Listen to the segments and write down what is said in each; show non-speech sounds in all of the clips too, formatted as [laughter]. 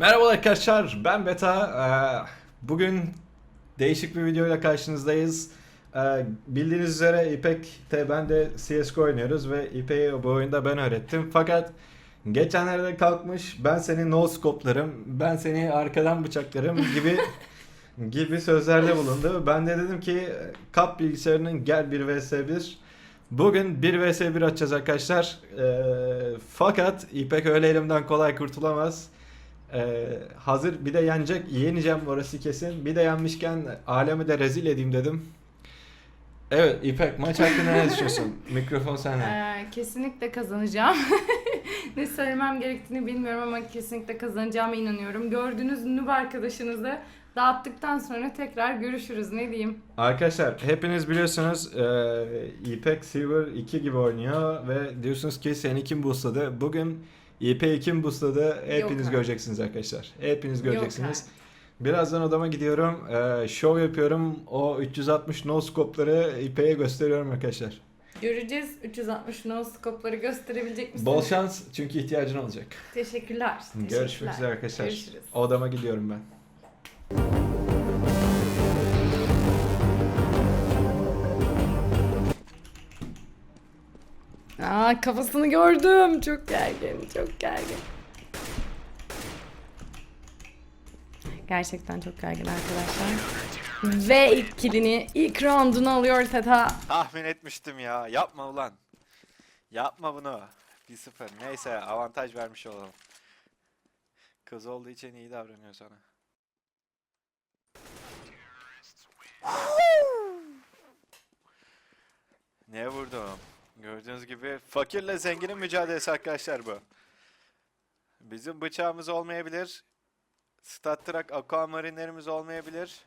Merhaba arkadaşlar, ben Beta. Ee, Bugün değişik bir videoyla karşınızdayız. Ee, Bildiğiniz üzere İpek'te ben de CSGO oynuyoruz ve İpek'e bu oyunda ben öğrettim. Fakat geçenlerde kalkmış ben seni no scope'larım, ben seni arkadan bıçaklarım gibi [laughs] gibi sözlerde bulundu. Ben de dedim ki kap bilgisayarının gel 1 vs 1. Bugün 1 vs 1 açacağız arkadaşlar. Ee, fakat İpek öyle elimden kolay kurtulamaz. Ee, hazır bir de yenecek, yeneceğim orası kesin. Bir de yenmişken alemi de rezil edeyim dedim. Evet İpek maç hakkında ne düşünüyorsun? [laughs] Mikrofon sende. Ee, kesinlikle kazanacağım. [laughs] ne söylemem gerektiğini bilmiyorum ama kesinlikle kazanacağıma inanıyorum. Gördüğünüz noob arkadaşınızı dağıttıktan sonra tekrar görüşürüz. Ne diyeyim? Arkadaşlar hepiniz biliyorsunuz e, İpek Silver 2 gibi oynuyor ve diyorsunuz ki seni kim boostladı? Bugün İpek'i kim boostladı? Hepiniz artık. göreceksiniz arkadaşlar. Hepiniz Yok göreceksiniz. Birazdan odama gidiyorum. Show yapıyorum. O 360 no scope'ları İpek'e gösteriyorum arkadaşlar. Göreceğiz. 360 no scope'ları gösterebilecek misin? Bol şans çünkü ihtiyacın olacak. Teşekkürler. Görüşmek Teşekkürler. üzere arkadaşlar. Görüşürüz. Odama gidiyorum ben. Aa kafasını gördüm. Çok gergin, çok gergin. Gerçekten çok gergin arkadaşlar. Ve ilk kilini, ilk roundunu alıyor Teta. Tahmin etmiştim ya. Yapma ulan. Yapma bunu. 1-0. Neyse avantaj vermiş olalım. Kız olduğu için iyi davranıyor sana. ne vurdum? Gördüğünüz gibi fakirle zenginin mücadelesi arkadaşlar bu. Bizim bıçağımız olmayabilir. Statrak aquamarinlerimiz olmayabilir.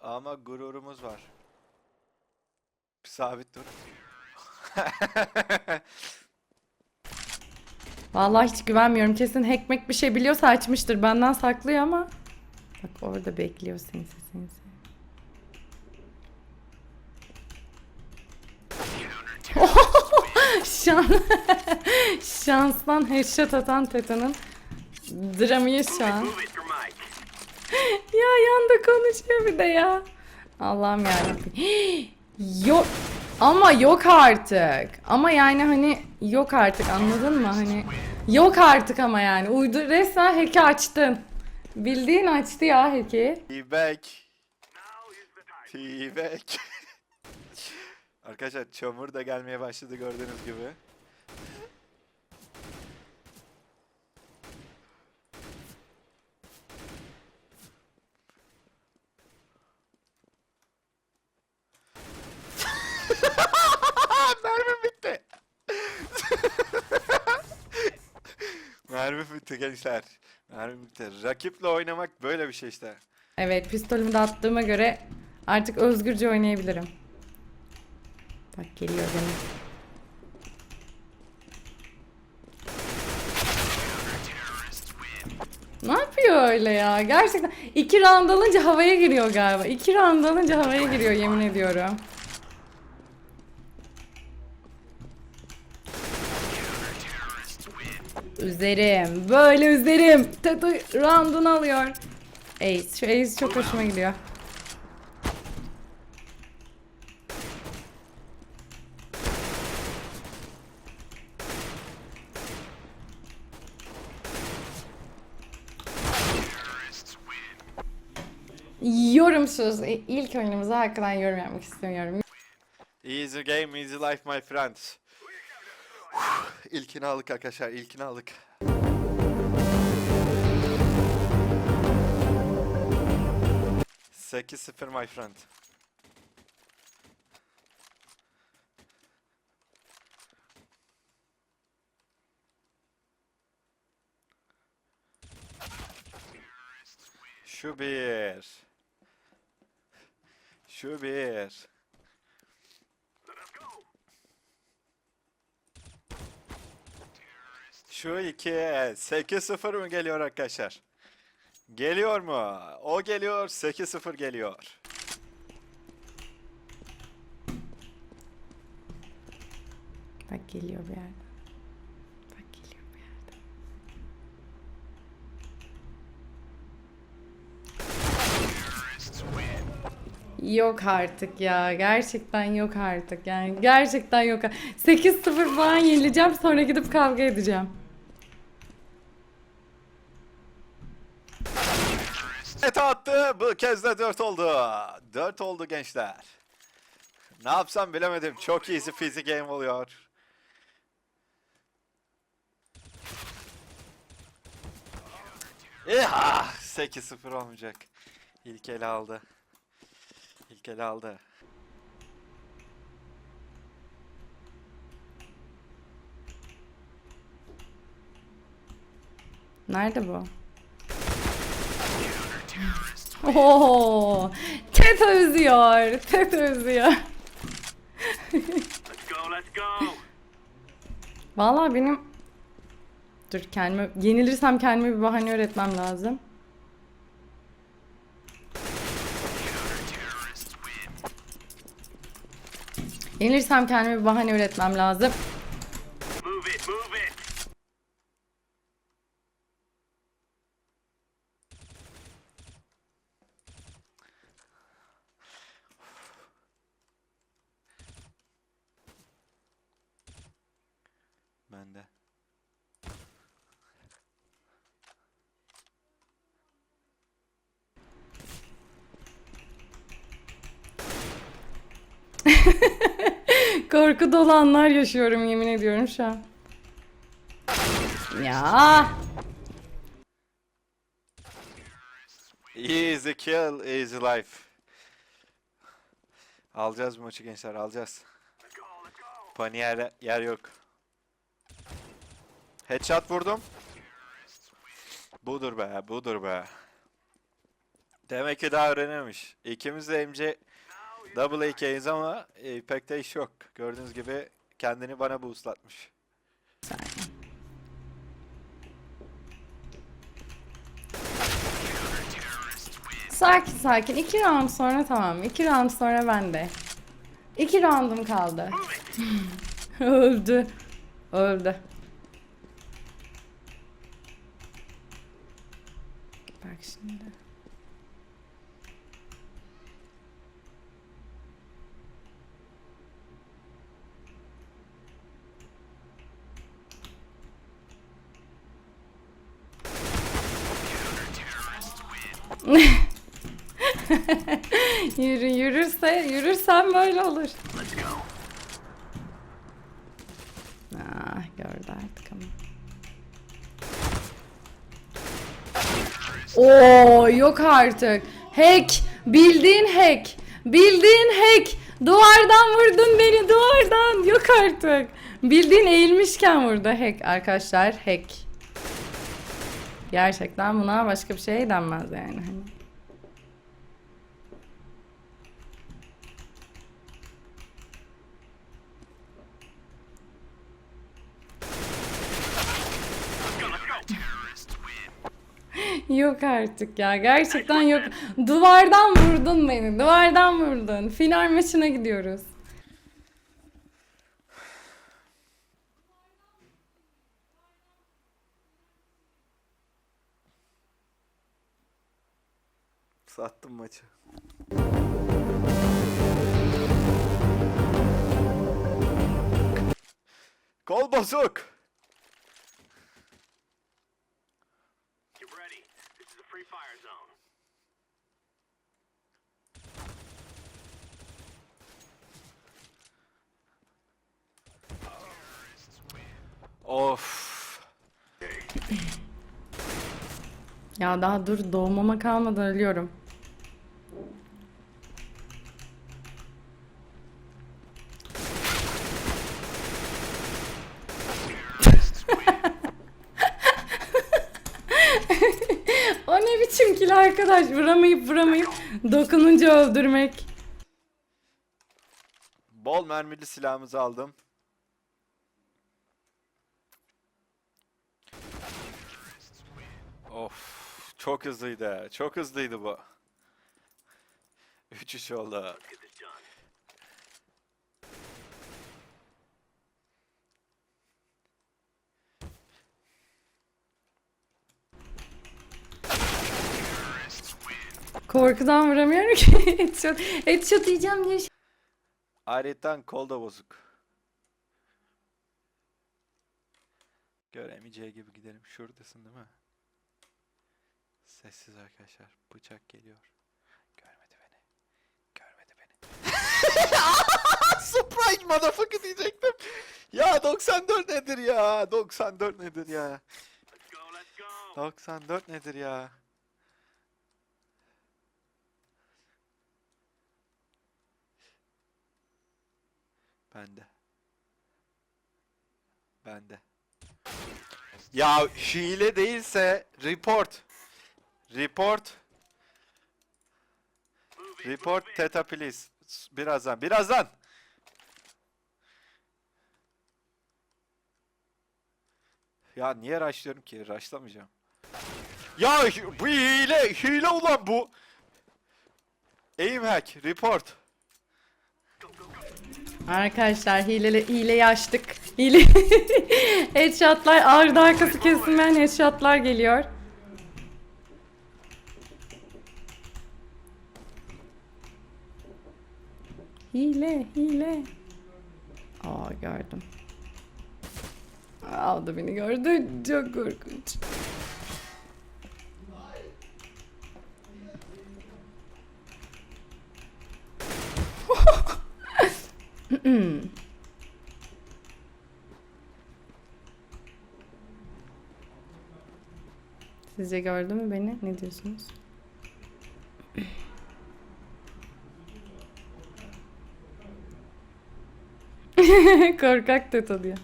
Ama gururumuz var. Sabit dur. [laughs] Vallahi hiç güvenmiyorum. Kesin hackmek bir şey biliyorsa açmıştır. Benden saklıyor ama. Bak orada bekliyor seni sesini. Şan Şanstan headshot atan Teta'nın dramıyı şu an. ya yanda konuşuyor bir de ya. Allah'ım yarabbim. [gasps] yok ama yok artık. Ama yani hani yok artık anladın mı? Hani yok artık ama yani. Uydu resmen hack'i açtın. Bildiğin açtı ya hack'i. T-Back. T-Back. Arkadaşlar çamur da gelmeye başladı gördüğünüz gibi. [laughs] Mermi bitti. [laughs] Mermi bitti gençler. Mermi bitti. Rakiple oynamak böyle bir şey işte. Evet pistolümü de attığıma göre artık özgürce oynayabilirim. Bak geliyor gene. Ne yapıyor öyle ya? Gerçekten iki round alınca havaya giriyor galiba. İki round alınca havaya giriyor yemin ediyorum. Üzerim. Böyle üzerim. Teto round'unu alıyor. Ace. Şu Ace çok hoşuma gidiyor. İ- ilk oyunumuza hakkında yorum yapmak istemiyorum. Easy game, easy life my friends. İlkini aldık arkadaşlar, ilkini aldık. Sekiz sıfır my friend. Şu bir. Şu bir. Şu iki. 8-0 mı geliyor arkadaşlar? Geliyor mu? O geliyor. 8-0 geliyor. Bak geliyor bir yerden. Bak geliyor bir yerden. Yok artık ya. Gerçekten yok artık. Yani gerçekten yok. 8-0 falan yenileceğim sonra gidip kavga edeceğim. Evet attı. Bu kez de 4 oldu. 4 oldu gençler. Ne yapsam bilemedim. Çok easy peasy game oluyor. İha! 8-0 olmayacak. İlk ele aldı. İlk ele aldı. Nerede bu? Oo, Teta üzüyor. Teta üzüyor. Let's go, let's go. Vallahi benim Dur kendime yenilirsem kendime bir bahane öğretmem lazım. Yenilirsem kendime bir bahane öğretmem lazım. Move it, move it. Ben de. Korku dolu anlar yaşıyorum yemin ediyorum şu an. Ya Easy kill, easy life. Alacağız bu maçı gençler, alacağız. Pani yer, yer yok. Headshot vurdum. Budur be, budur be. Demek ki daha öğrenemiş. İkimiz de MC double AK'yiz ama e, pek de iş yok. Gördüğünüz gibi kendini bana boostlatmış. sakin sakin. İki round sonra tamam. İki round sonra ben de. İki roundum kaldı. [laughs] Öldü. Öldü. Bak şimdi. [laughs] Yürü yürürse yürürsem böyle olur. Ah gördü artık ama. Oo yok artık. Hack. Bildiğin hack. Bildiğin hack. Duvardan vurdun beni duvardan. Yok artık. Bildiğin eğilmişken vurdu hack arkadaşlar hack. Gerçekten buna başka bir şey denmez yani. Hani. [laughs] Yok artık ya gerçekten yok. Duvardan vurdun beni. Duvardan vurdun. Final maçına gidiyoruz. Sattım maçı. Kol bozuk. Get ready. This is a free fire zone. Of. Ya daha dur doğmama kalmadan ölüyorum. o ne biçim kill arkadaş vuramayıp vuramayıp dokununca öldürmek. Bol mermili silahımızı aldım. Of. Çok hızlıydı. Çok hızlıydı bu. 3-3 oldu. Korkudan vuramıyorum ki. [laughs] headshot, headshot yiyeceğim diye. Ayrıca kol da bozuk. Göremeyeceği gibi gidelim. Şuradasın değil mi? Sessiz arkadaşlar. Bıçak geliyor. Görmedi beni. Görmedi beni. [laughs] Surprise motherfucker diyecektim. Ya 94 nedir ya? 94 nedir ya? Let's go, let's go. 94 nedir ya? Bende. Bende. Ya hile değilse report. Report. Report Teta please. Birazdan. Birazdan. Ya niye rushlıyorum ki? Rushlamayacağım. Ya bu hile, hile ulan bu. Aim hack, report. Arkadaşlar hileli, hileyi açtık. Hile. [laughs] headshotlar ardı arkası kesilmeyen headshotlar geliyor. Hile, hile. Aa gördüm. Aldı beni gördü. Çok korkunç. Sizce gördü mü beni? Ne diyorsunuz? [laughs] Korkak Teto diyor. [laughs]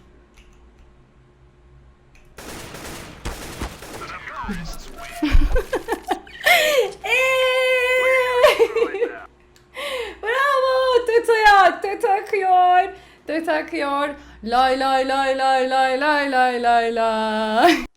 Bravo Teto'ya. Teto akıyor. Teto akıyor. Lay lay lay lay lay lay lay lay lay.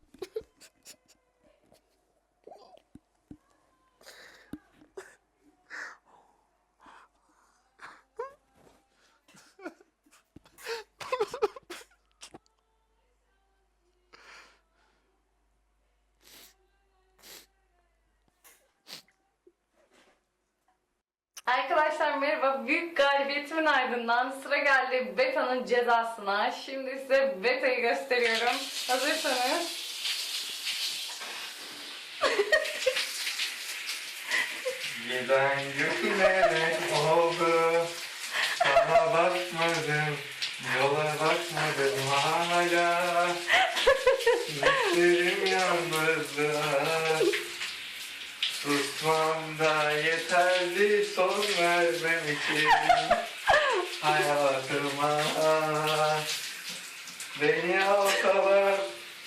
Arkadaşlar merhaba. Büyük galibiyetimin ardından sıra geldi Beta'nın cezasına. Şimdi size Beta'yı gösteriyorum. Hazırsanız. Giden gün melek oldu Sana bakmadım Yola bakmadım hala Düşlerim yalnızlığa Susmam da yeterli son vermem için. [laughs] Hayatıma. Beni alsalar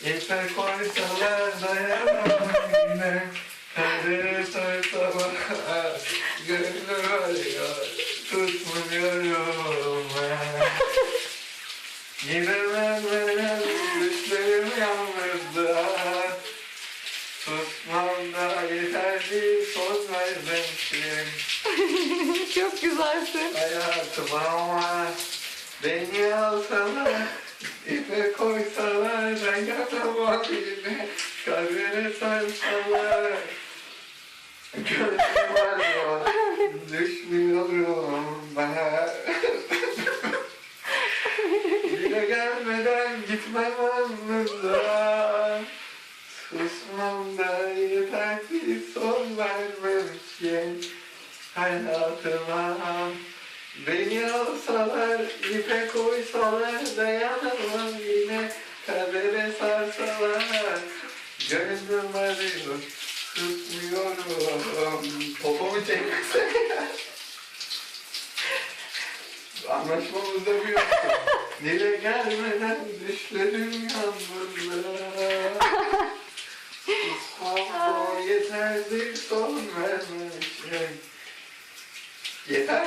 İpe koysalar dayanamam yine Kaderi soysalar Gönlüm arıyor Tutmuyorum ben. [laughs] Gidemem ben Düşlerim yalnızlığa Susmam da yeterli Son vermem için Çok güzelsin. Hayatıma Beni alsalar ipe koysalar Ben yatamam yine Kalbine sarsalar Gönlüm arıyor Düşmüyorum ben. Yine gelmeden gitmem anında Susmam da yeter ki son vermem için Hayatıma Beni alsalar, ipe koysalar Dayanamam yine. Kadere sarsalar Gönlüm arıyor, tutmuyorum. Popomu çekmesene [laughs] Anlaşmamızda bu yoktu Dile gelmeden düşlerim yalnızlığa [laughs] Susmam o yeterli son ¿Y esta?